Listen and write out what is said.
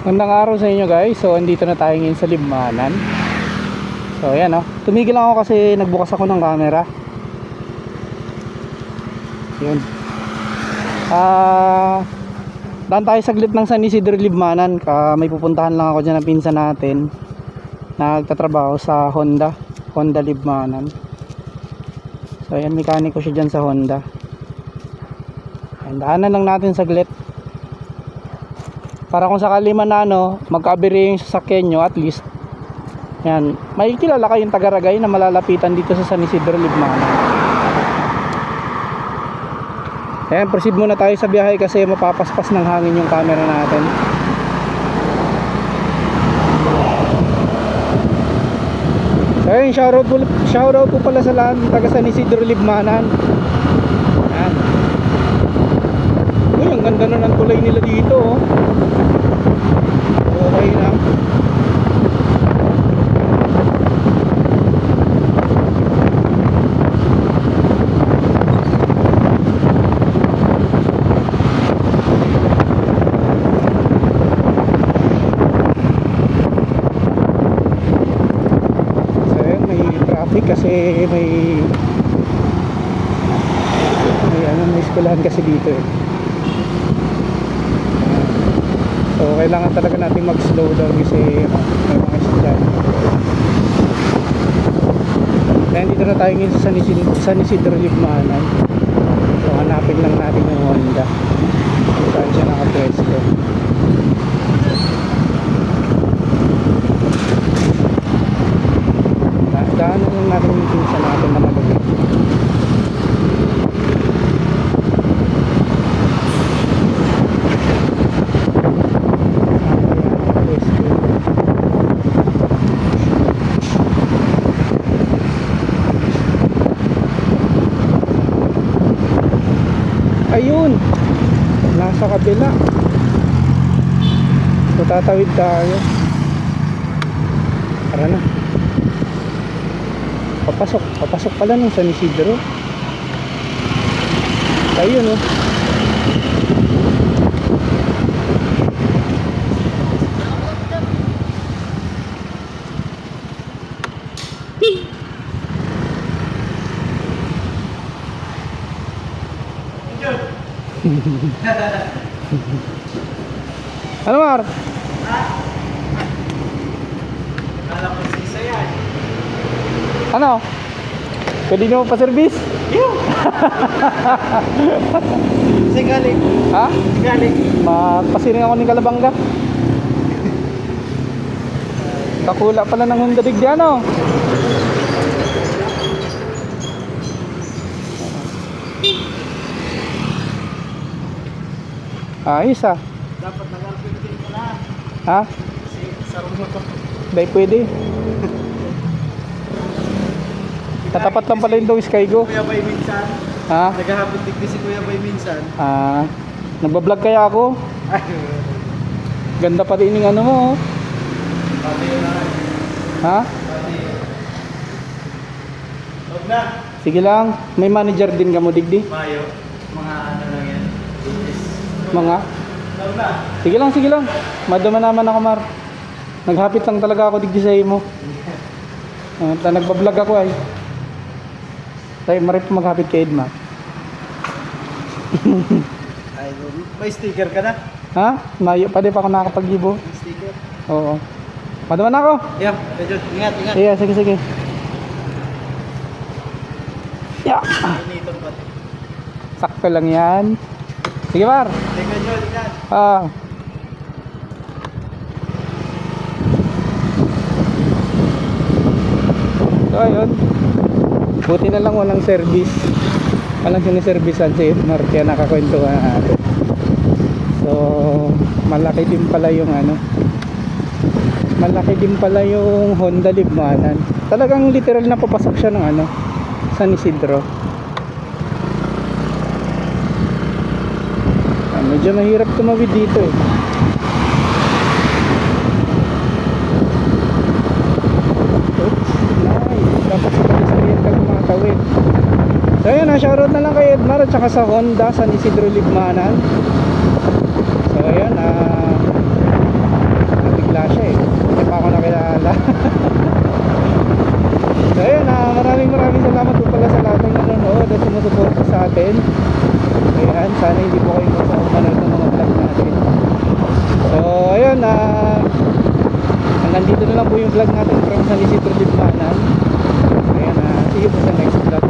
Magandang araw sa inyo guys. So andito na tayo ngayon sa Libmanan. So ayan oh. Tumigil lang ako kasi nagbukas ako ng camera. Yun. Ah, daan tayo saglit ng San Isidro Libmanan. Ka may pupuntahan lang ako diyan ng pinsan natin. Nagtatrabaho sa Honda, Honda Libmanan. So ayan, mekaniko siya diyan sa Honda. Ayan, daanan lang natin saglit para kung sakali man ano, magkabiri yung sasakyan nyo at least yan, may kilala kayong tagaragay na malalapitan dito sa San Isidro Libmana ayan, proceed muna tayo sa biyahe kasi mapapaspas ng hangin yung camera natin. So ayun, shoutout po, shoutout po pala sa lahat taga San Isidro Libmanan. Ayan ganda na ng tulay nila dito oh. Okay traffic kasi may may ano, may kasi dito eh. So kailangan talaga natin mag-slow down kasi ano, may mga estudyante. Kaya dito na tayo ngayon sa San Isidro, San Isidro Libmanan. So hanapin lang natin yung Honda. Kung saan siya nakapwesto. Da- Daanan lang natin yung pinsan natin na malagay. Ayun. Nasa kabila. So tatawid tayo. Tara na. Papasok. Papasok pala ng San Isidro. Ayun oh. Ano Mar? Kala ko sisa yan. Ano? Pwede nyo pa service? Si galing. Ha? Si galing. Magpasiring ako ng Kalabanga. Kakula pala ng Honda Digdiano. Ayos ah. Dapat nag-arpintin ka na. Ha? Kasi sarong to. Dahil pwede. Tatapat lang pala yung daw Skygo. Kuya Bay minsan. Ha? Naghahapit digdi si Kuya Bay minsan. Ah, nagbablog kaya ako. Ay. Ganda pa rin yung ano mo. oh. Pati yun. Ha? Pati. Huwag na. Sige lang. May manager din ka mo, Digdi. Mayo. Mga ano. Mga. Sige lang, sige lang. Madama naman ako, Mar. Naghapit lang talaga ako, Digdi, sa imo. Uh, nagbablog ako ay. Tayo, marip maghapit kay Edma. Ay, may sticker ka na? Ha? Mayo, pa di pa ako nakakapag-ibo. May sticker. Oo. Madama na ako. Yeah, medyo. Ingat, ingat. Sige, sige, sige. Yeah. Sakto lang yan. Sige, Mar. Ah. So ayun. Buti na lang walang service. Walang siniservisan si Edmar kaya nakakwentuhan natin. So malaki din pala yung ano. Malaki din pala yung Honda Libmanan. Talagang literal na papasok siya ng ano San Isidro. medyo mahirap tumawid dito eh. Oops nice. Dapat sa pedestrian ka kumakatawid eh. so yun ah, shoutout na lang kay Edmar at saka sa Honda San Isidro Ligmanan so yun ah nabigla siya eh. Hindi pa ako nakilala. sana hindi po kayo magsaumanood ng mga vlog natin. So, ayun, ah, hanggang dito na lang po yung vlog natin from San Isidro Dibmanan. Ayan, ah, see you po sa next vlog.